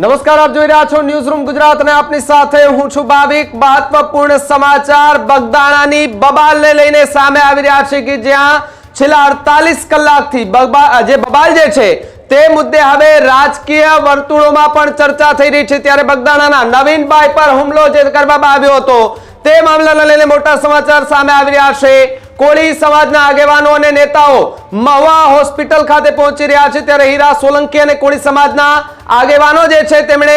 નમસ્કાર, આપ જોઈ રહ્યા છો ન્યૂઝ રૂમ ગુજરાત અને આપની સાથે હું છું ભાવિક. મહત્વપૂર્ણ સમાચાર બગદાણાની બબાલને લઈને સામે આવી રહ્યા છે કે જ્યાં છેલ્લા અડતાલીસ કલાકથી જે બબાલ જે છે, તે મુદ્દે હવે રાજકીય વર્તુળોમાં પણ ચર્ચા થઈ રહી છે. ત્યારે બગદાણાના નવીનભાઈ પર હુમલો જે કરવામાં આવ્યો હતો, તે મામલાને લઈને મોટા સમાચાર સામે આવી રહ્યા છે. કોળી સમાજના આગેવાનો અને નેતાઓ મહુવા હોસ્પિટલ ખાતે પહોંચી રહ્યા છે. ત્યારે હીરા સોલંકી અને કોળી સમાજના આગેવાનો જે છે તેમણે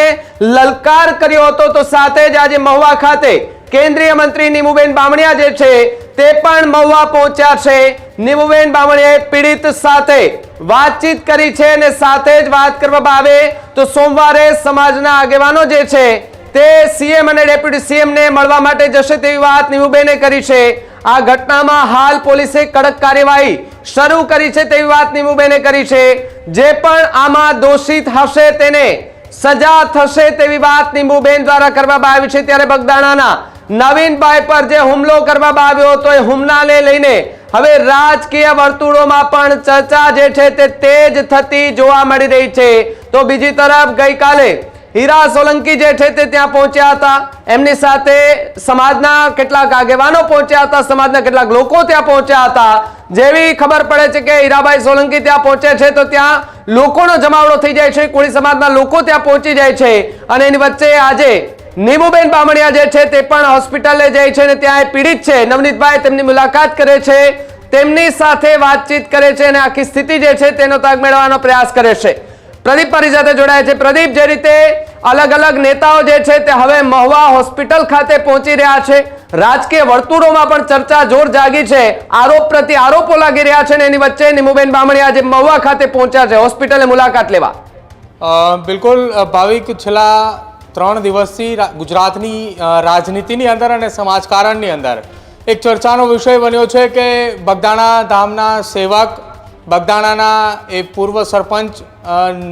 લલકાર કર્યો હતો. તો સાથે જ આજે મહુવા ખાતે કેન્દ્રીય મંત્રી નીમુબેન બામણિયા જે છે તે પણ મહુવા પહોંચ્યા છે. નીમુબેન બામણીએ પીડિત સાથે વાતચીત કરી છે અને સાથે જ વાત કરવામાં આવે તો સોમવારે સમાજના આગેવાનો જે છે તે સીએમ અને ડેપ્યુટી સીએમને મળવા માટે જશે તેવી વાત નીમુબેને કરી છે. આ ઘટનામાં હાલ પોલીસે કડક કાર્યવાહી શરૂ કરી છે તેવી વાત નીમુબેને કરી છે. જે પણ આમાં દોષિત હશે તેને સજા થશે તેવી વાત નીમુબેન દ્વારા કરવામાં આવી છે. ત્યારે બગદાણાના નવીનભાઈ પર જે હુમલો કરવામાં આવ્યો હતો એ હુમલાને લઈને હવે રાજકીય વર્તુળોમાં પણ ચર્ચા જે છે તે તેજ થતી જોવા મળી રહી છે. તો બીજી તરફ ગઈકાલે હીરા સોલંકી જે છે તે ત્યાં પહોંચ્યા હતા. એમની સાથે સમાજના કેટલાક આગેવાનો પહોંચ્યા હતા, સમાજના કેટલાક લોકો ત્યાં પહોંચ્યા હતા. જેવી ખબર પડે છે કે હીરાભાઈ સોલંકી ત્યાં પહોંચે છે, તો ત્યાં લોકોનો જમાવડો થઈ જાય છે, કોળી સમાજના લોકો ત્યાં પહોંચી જાય છે. અને એની વચ્ચે આજે નીમુબેન બામણિયા જે છે તે પણ હોસ્પિટલે જાય છે અને ત્યાં એ પીડિત છે. નવનીતભાઈ તેમની મુલાકાત કરે છે, તેમની સાથે વાતચીત કરે છે અને આખી સ્થિતિ જે છે તેનો તાગ મેળવવાનો પ્રયાસ કરે છે. પ્રદીપ મારી સાથે જોડાય છે. પ્રદીપ, જે રીતે અલગ અલગ નેતાઓ જે છે તે હવે મહુવા હોસ્પિટલ ખાતે પહોંચી રહ્યા છે. રાજકીય વર્તુળોમાં પણ ચર્ચા જોર જાગી છે. આરોપ પ્રતિ આરોપો લાગી રહ્યા છે ને એની વચ્ચે નિમુબેન બામણી આજે મહુવા ખાતે પહોંચ્યા છે. હોસ્પિટલે મુલાકાત લેવા. બિલકુલ ભાવિક છેલ્લા ત્રણ દિવસથી ગુજરાતની રાજનીતિની અંદર અને સમાજકારણની અંદર એક ચર્ચાનો વિષય બન્યો છે કે બગદાણા ધામના સેવક બગદાણાના એ પૂર્વ સરપંચ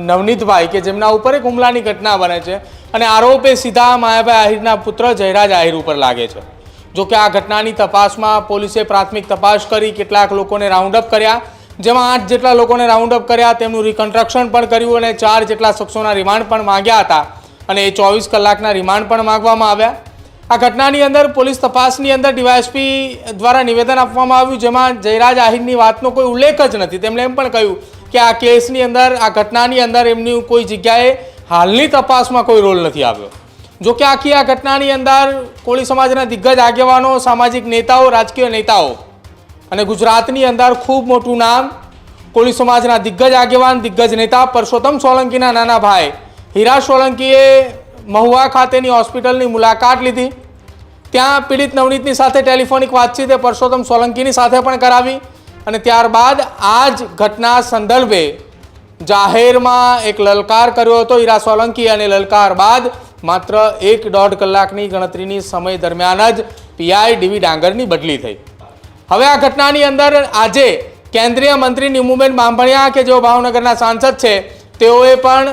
નવનીતભાઈ કે જેમના ઉપર એક હુમલાની ઘટના બને છે અને આરોપ એ સીધા માયાભાઈ આહિરના પુત્ર જયરાજ આહિર ઉપર લાગે છે. જો કે આ ઘટનાની તપાસમાં પોલીસે પ્રાથમિક તપાસ કરી કેટલાક લોકોને રાઉન્ડ અપ કર્યા. જેમાં આઠ જેટલા લોકોને રાઉન્ડ અપ કર્યા, તેમનું રિકન્સ્ટ્રક્શન પણ કર્યું અને ચાર જેટલા શખ્સોના રિમાન્ડ પણ માંગ્યા હતા અને એ ચોવીસ કલાકના રિમાન્ડ પણ માંગવામાં આવ્યા. આ ઘટનાની અંદર પોલીસ તપાસની અંદર ડીવાયએસપી દ્વારા નિવેદન આપવામાં આવ્યું, જેમાં જયરાજ આહિરની વાતનો કોઈ ઉલ્લેખ જ નથી. તેમણે એમ પણ કહ્યું કે આ કેસની અંદર, આ ઘટનાની અંદર એમની કોઈ જગ્યાએ હાલની તપાસમાં કોઈ રોલ નથી આવ્યો. જો કે આખી આ ઘટનાની અંદર કોળી સમાજના દિગ્ગજ આગેવાનો, સામાજિક નેતાઓ, રાજકીય નેતાઓ અને ગુજરાતની અંદર ખૂબ મોટું નામ કોળી સમાજના દિગ્ગજ આગેવાન, દિગ્ગજ નેતા પરસોત્તમ સોલંકીના નાના ભાઈ, હીરા સોલંકીએ મહુવા ખાતેની હોસ્પિટલની મુલાકાત લીધી. ત્યાં પીડિત નવનીતની સાથે ટેલિફોનિક વાતચીત પરસોત્તમ સોલંકીની સાથે પણ કરાવી અને ત્યારબાદ આ જ ઘટના સંદર્ભે જાહેરમાં એક લલકાર કર્યો હતો ઈરા સોલંકી અને લલકાર બાદ માત્ર એક દોઢ કલાકની ગણતરીની સમય દરમિયાન જ પીઆઈ ડીવી ડાંગરની બદલી થઈ. હવે આ ઘટનાની અંદર આજે કેન્દ્રીય મંત્રી નિમુબેન બાંભણિયા કે જેઓ ભાવનગરના સાંસદ છે તેઓએ પણ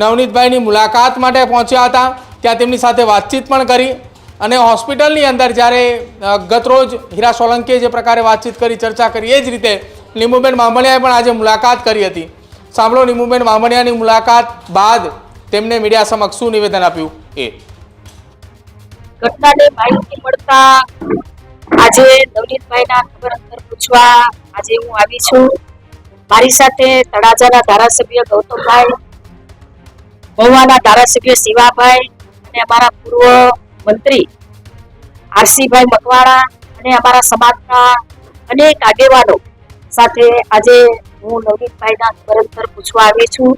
નવનીતભાઈની મુલાકાત માટે પહોંચ્યા હતા, ત્યાં તેમની સાથે વાતચીત પણ કરી અને હોસ્પિટલની અંદર જ્યારે ગતરોજ હીરા સોલંકીએ જે પ્રકારે વાતચીત કરી, ચર્ચા કરી, એ જ રીતે લીંબુબેન બાંભણિયાએ પણ આજે મુલાકાત કરી હતી. સાંભળો લીંબુબેન બાંભણિયાની મુલાકાત બાદ તેમને મીડિયા સમક્ષ શું નિવેદન આપ્યું એ. ઘટનાને માહિતી મળતા આજે નવનીતભાઈના ખબર અંતર પૂછવા આજે હું આવી છું. મારી સાથે તળાજાના ધારાસભ્ય ગૌતમભાઈ મહુવાના ધારાસભ્ય શિવાભાઈ અને અમારા પૂર્વ મંત્રી આરસીભાઈ મકવાણા અને અમારા સમાજના અનેક આગેવાનો સાથે આજે હું નવનીતભાઈના અંતર પૂછવા આવી છું.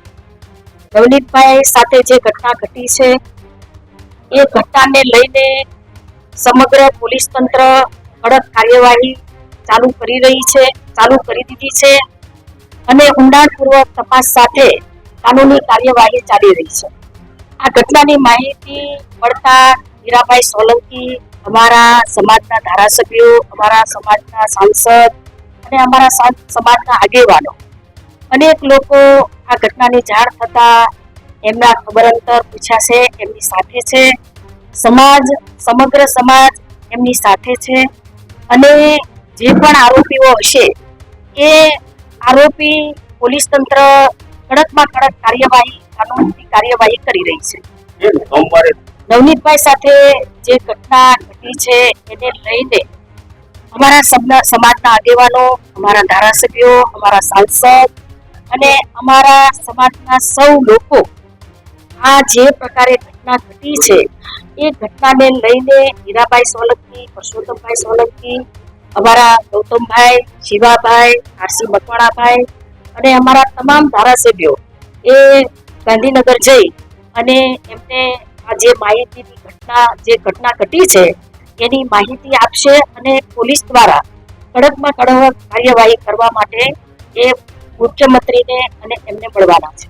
નવનીતભાઈ સાથે જે ઘટના ઘટી છે, એ ઘટનાને લઈને સમગ્ર પોલીસ તંત્ર કડક કાર્યવાહી ચાલુ કરી રહી છે, ચાલુ કરી દીધી છે અને ઊંડાણપૂર્વક તપાસ સાથે કાનૂની કાર્યવાહી ચાલી રહી છે. આ ઘટનાની માહિતી મળતા હીરાભાઈ સોલંકી અમારા સમાજના ધારાસભ્યો, અમારા સમાજના સાંસદ અને અમારા સમાજના આગેવાનો. અનેક લોકો આ ઘટનાની જાણ થતા એમના ખબર અંતર પૂછ્યા એમની સાથે છે. સમાજ, સમગ્ર સમાજ એમની સાથે છે અને જે પણ આરોપીઓ હશે, એ આરોપી પોલીસ તંત્ર કડકમાં કડક કાર્યવાહી કાનૂની કાર્યવાહી કરી રહી છે. નવનીતભાઈ સાથે જે ઘટના ઘટી છે એને લઈને અમારા સમાજના આગેવાનો અમારા ધારાસભ્યો અમારા સાંસદ અને અમારા સમાજના સૌ લોકો આ જે પ્રકારે ઘટના ઘટી છે એ ઘટનાને લઈને હીરાભાઈ સોલંકી પરસોત્તમભાઈ સોલંકી અમારા ગૌતમભાઈ શિવાભાઈ આરસી મકવાણાભાઈ અને અમારા તમામ ધારાસભ્યો એ ગાંધીનગર જઈ અને એમને આ જે માહિતીની ઘટના, જે ઘટના ઘટી છે, એની માહિતી આપશે અને પોલીસ દ્વારા કડકમાં કડક કાર્યવાહી કરવા માટે એ મુખ્યમંત્રીને અને એમને મળવાના છે.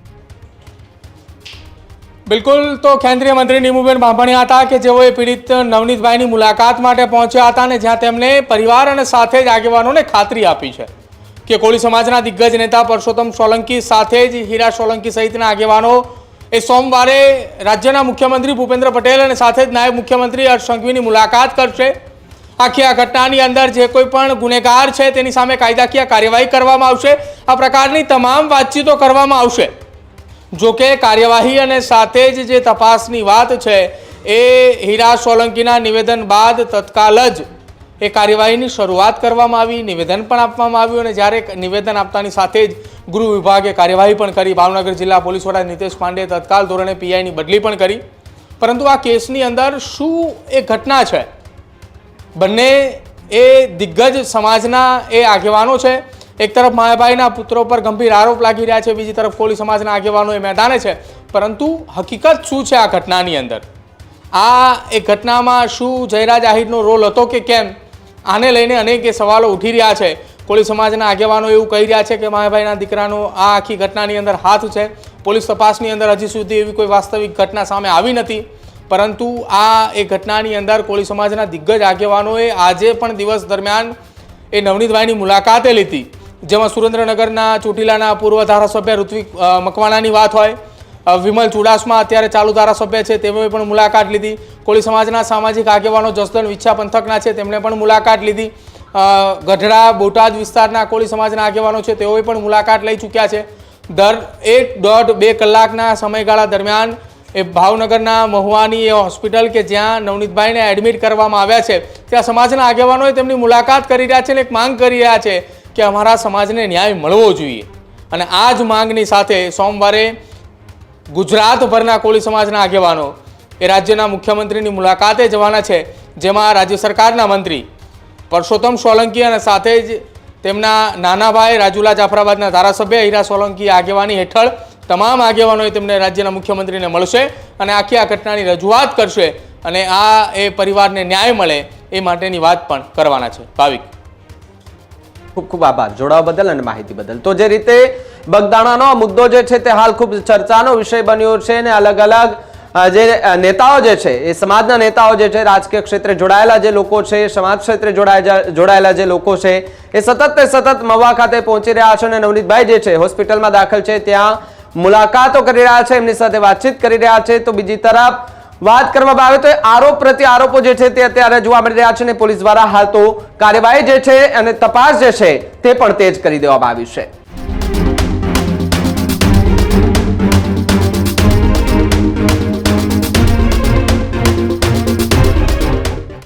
બિલકુલ, તો કેન્દ્રીય મંત્રી નીમુબેન બાંભણિયા હતા કે જેઓએ પીડિત નવનીતભાઈની મુલાકાત માટે પહોંચ્યા હતા અને જ્યાં તેમણે પરિવાર અને સાથે જ આગેવાનોને ખાતરી આપી છે. કે કોળી સમાજના દિગ્ગજ નેતા પરસોત્તમ સોલંકી સાથે જ હીરા સોલંકી સહિતના આગેવાનો એ સોમવારે રાજ્યના મુખ્યમંત્રી ભૂપેન્દ્ર પટેલ અને સાથે જ નાયબ મુખ્યમંત્રી હર્ષ સંઘવીની મુલાકાત કરશે. આખી આ ઘટનાની અંદર જે કોઈ પણ ગુનેગાર છે તેની સામે કાયદાકીય કાર્યવાહી કરવામાં આવશે. આ પ્રકારની તમામ વાતચીતો કરવામાં આવશે. જોકે કાર્યવાહી અને સાથે જ જે તપાસની વાત છે એ હીરા સોલંકીના નિવેદન બાદ તત્કાલ જ એ કાર્યવાહીની શરૂઆત કરવામાં આવી, નિવેદન પણ આપવામાં આવ્યું અને જ્યારે નિવેદન આપતાની સાથે જ ગૃહ વિભાગે કાર્યવાહી પણ કરી. ભાવનગર જિલ્લા પોલીસ વડા નિતેશ પાંડે તત્કાલ ધોરણે પીઆઈની બદલી પણ કરી. પરંતુ આ કેસની અંદર શું એ ઘટના છે? બંને એ દિગ્ગજ સમાજના એ આગેવાનો છે. એક તરફ માયાભાઈના પુત્રો પર ગંભીર આરોપ લાગી રહ્યા છે, બીજી તરફ કોળી સમાજના આગેવાનો એ મેદાને છે. પરંતુ હકીકત શું છે આ ઘટનાની અંદર? આ એ ઘટનામાં શું જયરાજ આહિરનો રોલ હતો કે કેમ? આને લઈને અનેક સવાલો ઉઠી રહ્યા છે. કોળી સમાજના આગેવાનો એવું કહી રહ્યા છે કે માયાભાઈના દીકરાનો આ આખી ઘટનાની અંદર હાથ છે. પોલીસ તપાસની અંદર હજી સુધી એવી કોઈ વાસ્તવિક ઘટના સામે આવી નથી. પરંતુ આ એ ઘટનાની અંદર કોળી સમાજના દિગ્ગજ આગેવાનોએ આજે પણ દિવસ દરમિયાન એ નવનીતભાઈની મુલાકાતે લીધી. જેમાં સુરેન્દ્રનગરના ચોટીલાના પૂર્વ ધારાસભ્ય ઋત્વિક મકવાણાની વાત હોય વિમલ ચુડાસમા અત્યારે ચાલુ ધારાસભ્ય છે. તેઓએ પણ મુલાકાત લીધી. કોળી સમાજના સામાજિક આગેવાનો જસદણ વિચ્છા પંથકના છે, તેમણે પણ મુલાકાત લીધી. ગઢડા, બોટાદ વિસ્તારના કોળી સમાજના આગેવાનો છે, તેઓએ પણ મુલાકાત લઈ ચૂક્યા છે. દર એક દોઢ બે કલાકના સમયગાળા દરમિયાન એ ભાવનગરના મહુવાની એ હોસ્પિટલ કે જ્યાં નવનીતભાઈને એડમિટ કરવામાં આવ્યા છે, ત્યાં સમાજના આગેવાનોએ તેમની મુલાકાત કરી રહ્યા છે અને એક માંગ કરી રહ્યા છે કે અમારા સમાજને ન્યાય મળવો જોઈએ. અને આ જ માંગની સાથે સોમવારે ગુજરાતભરના કોળી સમાજના આગેવાનો. એ રાજ્યના મુખ્યમંત્રીની મુલાકાતે જવાના છે, જેમાં રાજ્ય સરકારના મંત્રી પરસોત્તમ સોલંકી અને સાથે જ તેમના નાના ભાઈ રાજુલા જાફરાબાદના ધારાસભ્ય હીરા સોલંકી આગેવાની હેઠળ તમામ આગેવાનોએ તેમને રાજ્યના મુખ્યમંત્રીને મળશે અને આખી આ ઘટનાની રજૂઆત કરશે અને આ એ પરિવારને ન્યાય મળે એ માટેની વાત પણ કરવાના છે. ભાવિક. ખૂબ ખૂબ આભાર. જોડાવા બદલ અને માહિતી બદલ. તો જે રીતે બગદાણાનો મુદ્દો જે છે તે હાલ ખૂબ ચર્ચાનો વિષય બન્યો છે અને અલગ અલગ જે નેતાઓ જે છે, એ સમાજના નેતાઓ જે છે, રાજકીય ક્ષેત્રે જોડાયેલા જે લોકો છે, સમાજ ક્ષેત્રે જોડાયેલા જે લોકો છે, એ સતત તે સતત મવા ખાતે પહોંચી રહ્યા છે અને નવનીતભાઈ જે છે, હોસ્પિટલમાં દાખલ છે, ત્યાં મુલાકાતો કરી રહ્યા છે, એમની સાથે વાતચીત કરી રહ્યા છે. તો બીજી તરફ વાત કરવામાં આવે તો આરોપ પ્રત્યે આરોપો જે છે તે અત્યારે જોવા મળી રહ્યા છે અને પોલીસ દ્વારા હાલ તો કાર્યવાહી જે છે અને તપાસ જે છે તે પણ તેજ કરી દેવામાં આવી છે.